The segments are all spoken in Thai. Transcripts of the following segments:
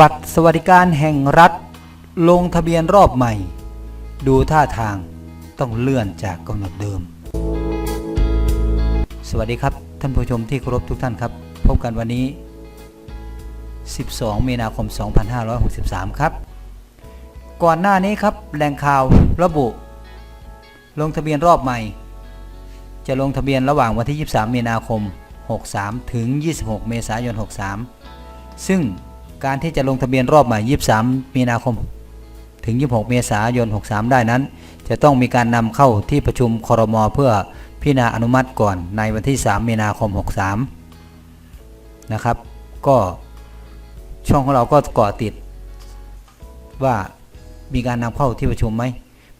บัตรสวัสดิการแห่งรัฐ ลงทะเบียนรอบใหม่ ดูท่าทางต้องเลื่อนจากกำหนดเดิม สวัสดีครับ ท่านผู้ชมที่เคารพทุกท่านครับ พบกันวันนี้ 12 มีนาคม 2563 ครับ ก่อนหน้านี้ครับแหล่งข่าวระบุ ลงทะเบียนรอบใหม่ จะลงทะเบียนระหว่างวันที่ 23 มีนาคม 63 ถึง 26 เมษายน 63 ซึ่ง การที่จะลงทะเบียนรอบใหม่ 23 มีนาคม ถึง 26 เมษายน 63 ได้นั้น จะต้องมีการนำเข้าที่ประชุมครมเพื่อพิจารณาอนุมัติก่อนในวันที่ 3 มีนาคม 63 นะครับ ก็ช่องของเราก็เกาะติดว่ามีการนำเข้าที่ประชุมไหม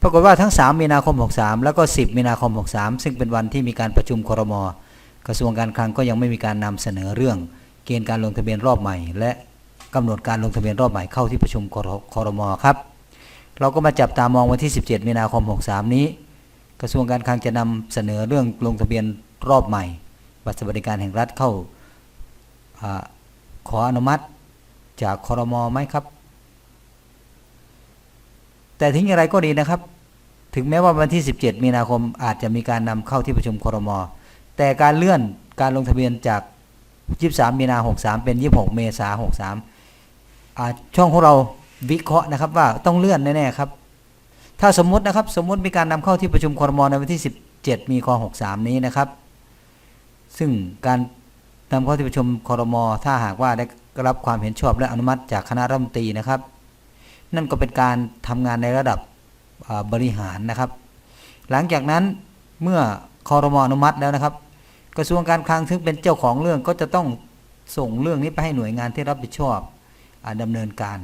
ปรากฏว่าทั้ง 3 มีนาคม 63 แล้วก็ 10 มีนาคม 63 ซึ่งเป็นวันที่มีการประชุมครม กระทรวงการคลังก็ยังไม่มีการนำเสนอเรื่องเกณฑ์การลงทะเบียนรอบใหม่ และ กำหนดการลงทะเบียนรอบใหม่เข้าที่ประชุมครครมอครับ เราก็มาจับตามองวันที่ 17 มีนาคม 63 นี้ กระทรวงการคลังจะนำเสนอเรื่องลงทะเบียนรอบใหม่ บัตรสวัสดิการแห่งรัฐเข้าอขออนุมัติจากคอรมอไหมครับ แต่ถึงอย่างไรก็ดีนะครับ ถึงแม้ว่าวันที่ 17 มีนาคมอาจจะมีการนำเข้าที่ประชุมคอรมอแต่การเลื่อนการลงทะเบียนจาก 23 มีนา 63 เป็น 26 เมษา63 ช่องของเราวิเคราะห์นะครับว่าต้องเลื่อนแน่ๆครับ ถ้าสมมตินะครับสมมติมีการนำเข้าที่ประชุมครมในวันที่ 17 มีค63 นี้นะครับ ซึ่งการนำเข้าที่ประชุมครมถ้าหากว่าได้รับความเห็นชอบและอนุมัติจากคณะรัฐมนตรีนะครับ นั่นก็เป็นการทำงานในระดับบริหารนะครับ หลังจากนั้นเมื่อคอรมออนุมัติแล้วนะครับ กระทรวงการคลังซึ่งเป็นเจ้าของเรื่องก็จะต้องส่งเรื่องนี้ไปให้หน่วยงานที่รับผิดชอบ อาดำเนินการ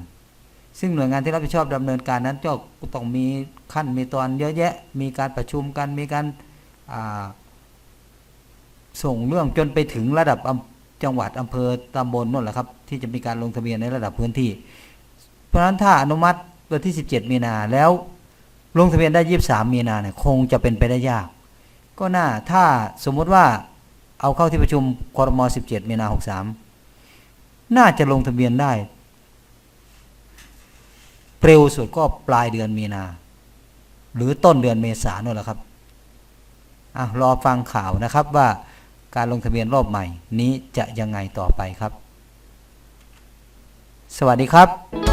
ซึ่งหน่วยงานที่รับผิดชอบดำเนินการนั้นก็ต้องมีขั้นมีตอนเยอะแยะ มีการประชุมกัน มีการส่งเรื่องจนไปถึงระดับจังหวัดอำเภอตำบลนั่นแหละครับ ที่จะมีการลงทะเบียนในระดับพื้นที่ เพราะฉะนั้นถ้าอนุมัติวันที่ 17 มีนาแล้วลงทะเบียนได้ 23 มีนาเนี่ยคงจะเป็นไปได้ยาก ก็น่าถ้าสมมุติว่าเอาเข้าที่ประชุมครม17 มีนา 63 น่าจะลงทะเบียนได้ เร็วสุดก็ปลายเดือนมีนา หรือต้นเดือนเมษายนนแหละครับอะรอฟังข่าวนะครับว่าการลงทะเบียนรอบใหม่นี้จะยังไงต่อไปครับ สวัสดีครับ